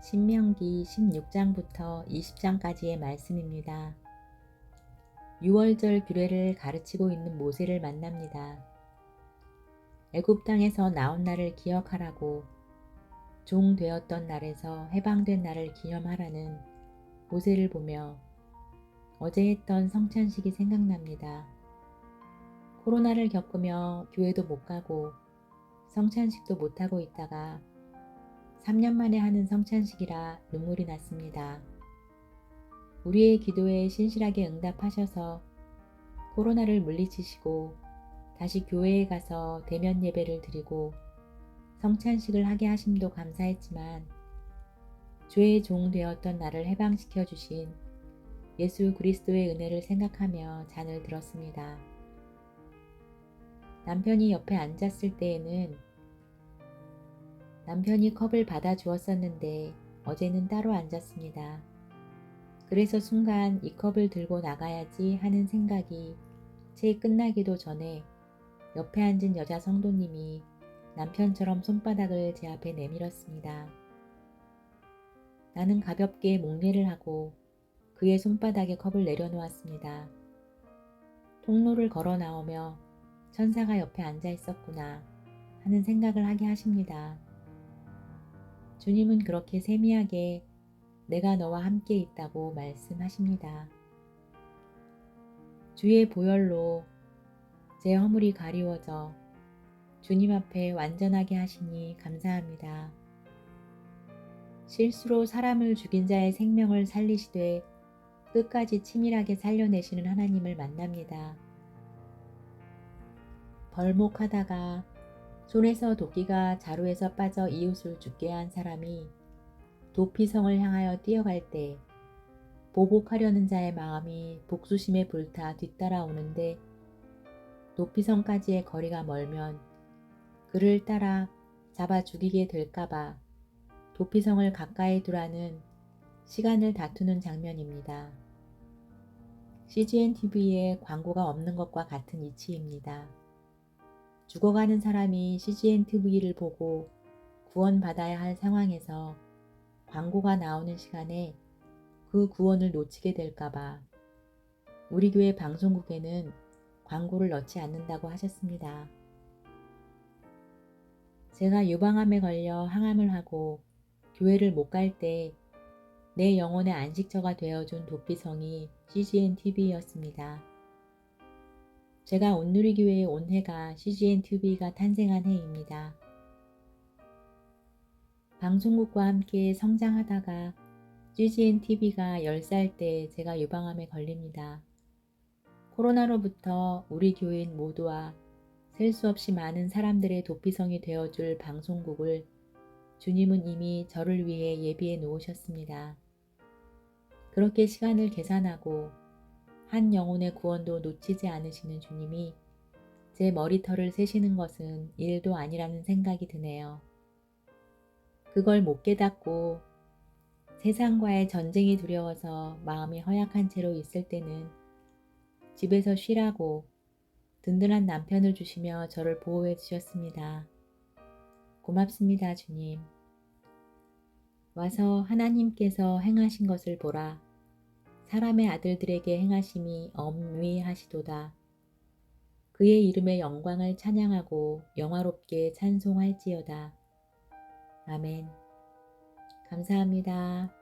신명기 16장부터 20장까지의 말씀입니다. 6월절 규례를 가르치고 있는 모세를 만납니다. 애굽 땅에서 나온 날을 기억하라고 종 되었던 날에서 해방된 날을 기념하라는 모세를 보며 어제 했던 성찬식이 생각납니다. 코로나를 겪으며 교회도 못 가고 성찬식도 못 하고 있다가 3년 만에 하는 성찬식이라 눈물이 났습니다. 우리의 기도에 신실하게 응답하셔서 코로나를 물리치시고 다시 교회에 가서 대면 예배를 드리고 성찬식을 하게 하심도 감사했지만 주의 종 되었던 나를 해방시켜 주신 예수 그리스도의 은혜를 생각하며 잔을 들었습니다. 남편이 옆에 앉았을 때에는 남편이 컵을 받아 주었었는데 어제는 따로 앉았습니다. 그래서 순간 이 컵을 들고 나가야지 하는 생각이 채 끝나기도 전에 옆에 앉은 여자 성도님이 남편처럼 손바닥을 제 앞에 내밀었습니다. 나는 가볍게 목례를 하고 그의 손바닥에 컵을 내려놓았습니다. 통로를 걸어 나오며 천사가 옆에 앉아 있었구나 하는 생각을 하게 하십니다. 주님은 그렇게 세미하게 내가 너와 함께 있다고 말씀하십니다. 주의 보혈로 제 허물이 가리워져 주님 앞에 완전하게 하시니 감사합니다. 실수로 사람을 죽인 자의 생명을 살리시되 끝까지 치밀하게 살려내시는 하나님을 만납니다. 벌목하다가 손에서 도끼가 자루에서 빠져 이웃을 죽게 한 사람이 도피성을 향하여 뛰어갈 때 보복하려는 자의 마음이 복수심에 불타 뒤따라오는데 도피성까지의 거리가 멀면 그를 따라 잡아 죽이게 될까봐 도피성을 가까이 두라는 시간을 다투는 장면입니다. CGN TV에 광고가 없는 것과 같은 이치입니다. 죽어가는 사람이 CGN TV를 보고 구원받아야 할 상황에서 광고가 나오는 시간에 그 구원을 놓치게 될까봐 우리 교회 방송국에는 광고를 넣지 않는다고 하셨습니다. 제가 유방암에 걸려 항암을 하고 교회를 못 갈 때 내 영혼의 안식처가 되어준 도피성이 CGN TV였습니다. 제가 온누리교회에 온 해가 CGN TV가 탄생한 해입니다. 방송국과 함께 성장하다가 CGN TV가 10살 때 제가 유방암에 걸립니다. 코로나로부터 우리 교인 모두와 셀 수 없이 많은 사람들의 도피성이 되어줄 방송국을 주님은 이미 저를 위해 예비해 놓으셨습니다. 그렇게 시간을 계산하고 한 영혼의 구원도 놓치지 않으시는 주님이 제 머리털을 세시는 것은 일도 아니라는 생각이 드네요. 그걸 못 깨닫고 세상과의 전쟁이 두려워서 마음이 허약한 채로 있을 때는 집에서 쉬라고 든든한 남편을 주시며 저를 보호해 주셨습니다. 고맙습니다, 주님. 와서 하나님께서 행하신 것을 보라. 사람의 아들들에게 행하심이 엄위하시도다. 그의 이름의 영광을 찬양하고 영화롭게 찬송할지어다. 아멘. 감사합니다.